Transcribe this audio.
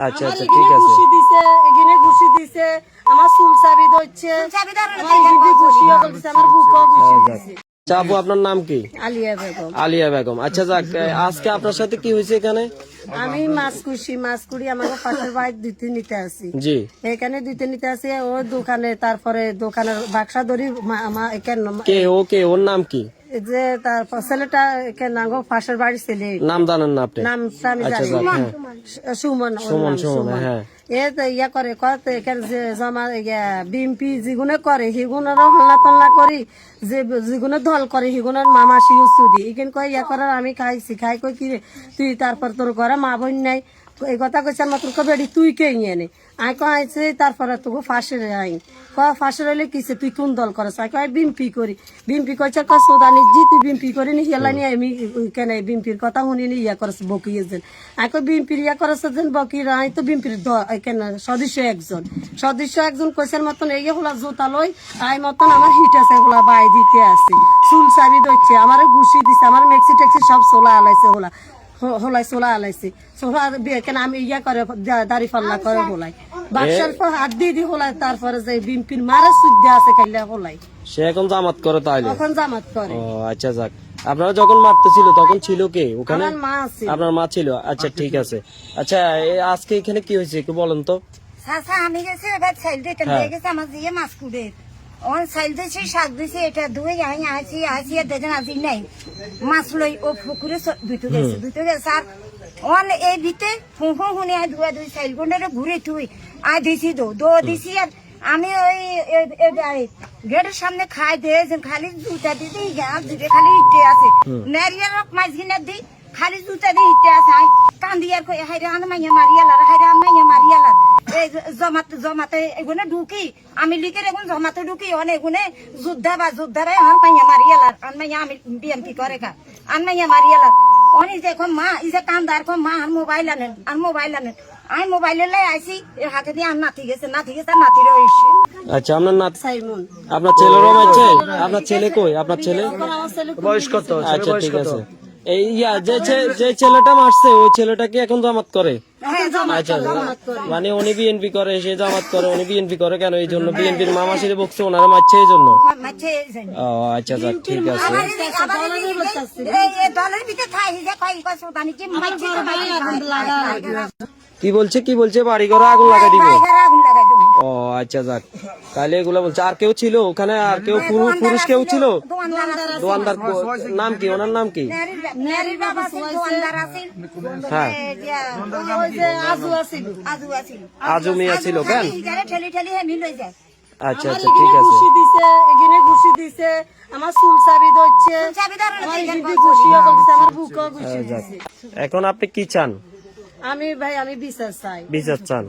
আচ্ছা আচ্ছা ঠিক আছে। ঘুষি দিছে এখানে ঘুষি দিছে আমার চুল চাবি আমার ঘুষিও করছে আমার বুকও ঘুষি দিছে। আচ্ছা আপনার নাম কি? আলিয়া বেগম। আলিয়া বেগম। আচ্ছা যাক আজকে আপনার সাথে কি হয়েছে এখানে? আমি মাছ কুশি মাছ কুড়ি আমাকে পাশের বাড়ি দিতে নিতে আসি। জি। এখানে দিতে নিতে আসি ও দোকানে তারপরে দোকানের বাক্সা ধরি মা- এখানে কে ও কে ওর নাম কি? যে তারপর ছেলেটা এখানে পাশের বাড়ির ছেলে। নাম জানেন না আপনি? নামটা আমি আচ্ছা জানি হ্যাঁ। সুমন। সুমন সুমন হ্যাঁ। এ তো ইয়া করে এখানে যে জমা বিএমপি যেগুনে করে সেগুনেরও হল্লা তল্লা করি। যে যেগুনে দল করে সেগুনের মামা শিউ সুদি এখানে কয় ইয়া করার আমি খাইছি। খাই কই কি তুই তারপর তোর ঘরে মা বোন নাই। এই কথা কইছে আমার তোর বেড়ি তুই কে ইয়ে নে? আই আইছে তারপরে তোকে ফাঁসে আইন। কয় ফাঁসে রইলে কিসে তুই কোন দল করছ আই কয় বিএমপি করি। বিএমপি কইছে, কয়, সুদানি জি তুই বিএমপি করি নি? হেলা নি আমি কেন বিএমপির কথা শুনি নি? ইয়া করছ বকিয়ে যেন আই কয় বিএমপির ইয়া করছ যেন বকি রাই তো বিএমপির কেন, সদস্য একজন। সদস্য একজন কইছেন মতন, এই হলা জোতা লই, আই মতন আমার হিট আছে, হলা বাই দিতে আছে চুল চাবি দইছে আমার ঘুষি দিছে, আমার মেক্সি টেক্সি সব সোলা আলাইছে হলা। হলাই সোলা আলাইছে। সোলা বিয়ে কেন আমি ইয়া করে দাড়ি পাল্লা করে হলাই। বাক্সার পর হাত দিয়ে দি হলাই তারপরে যে বিম্পির মারা সুদ্ধ আছে কাইলা হলাই। সে এখন জামাত করে তাইলে? তখন জামাত করে। ও আচ্ছা যাক। আপনারা যখন মারতেছিল তখন ছিল কে ওখানে? আপনার মা ছিল? আচ্ছা ঠিক আছে। আচ্ছা আজকে এখানে কি হয়েছে একটু বলেন তো। আমি গেছি এবার দিতে হ্যাঁ। গেছে আমার দিয়ে মাছ কুড়ে। অন সাইল দিছি শাক দিছি এটা ধুয়ে আমি আসি আসি দেখেন আজি নাই। মাছ লই ও পুকুরে চ- গেছে ধুইতে গেছে। আর অন এই ভিতে ফু ফু শুনে আই ধুয়া ধুই সাইল গুন্ডারে ঘুরে থুই। আই দিছি দো দো দিছি আর আমি ওই গেটের সামনে খাই দিয়ে খালি জুতা দিদি আর দুটো খালি ইটে আছে। নারিয়ার মাছ কিনে দিই খালি জুতা দিয়ে ইটে আছে। কান্দি আর কই হাইরে আন মাইয়া মারিয়ালার হাইরে আন মাইয়া মারিয়ালার জমাতে জমাতে এগুনে ঢুকি। আমি লিখে এখন জমাতে ঢুকি অনেক এগুনে যোদ্ধা বা যোদ্ধা ভাই আন মাইয়া মারিয়ালার আন মাইয়া আমি বিএমপি করে কা আন মাইয়া মারিয়ালার অনি দেখো মা ই যে কান্দার কো মা আর মোবাইল আনেন আর মোবাইল আনেন। আমি মোবাইলে লাই আইছি এ হাতে দিয়ে আর নাতি গেছে নাতি গেছে আর নাতিরও আচ্ছা আপনার না সাইমন। আপনার ছেলেরও আপনার ছেলে কই? আপনার ছেলে? বয়স কত? আচ্ছা ঠিক আছে। এই ইয়া যে যে ছেলেটা মারছে ওই ছেলেটা কি এখন জামাত করে। আচ্ছা মানে উনি বিএনপি করে সে জামাত করে উনি বিএনপি করে কেন? এই জন্য বিএনপির মামা সিরে বকছে ওনারা মারছে এই জন্য। ও আচ্ছা যাক ঠিক আছে। কি বলছে কি বলছে? বাড়ি ঘরে আগুন লাগাই দেবো। ও আচ্ছা যাক। তাহলে এগুলো বলছে আর কেউ ছিল ওখানে আর কেউ পুরুষ পুরুষ কেউ ছিল? দোয়ানদার নাম কি? ওনার নাম কি? হ্যাঁ। আজু মেয়ে ছিল কেন? আচ্ছা আচ্ছা ঠিক আছে। ঘুষি দিছে এখানে ঘুষি দিছে আমার চুল চাবি ধরছে। আমার বুকও ঘুষি দিছে। এখন আপনি কি চান? আমি ভাই আমি বিচার চাই। বিচার চান?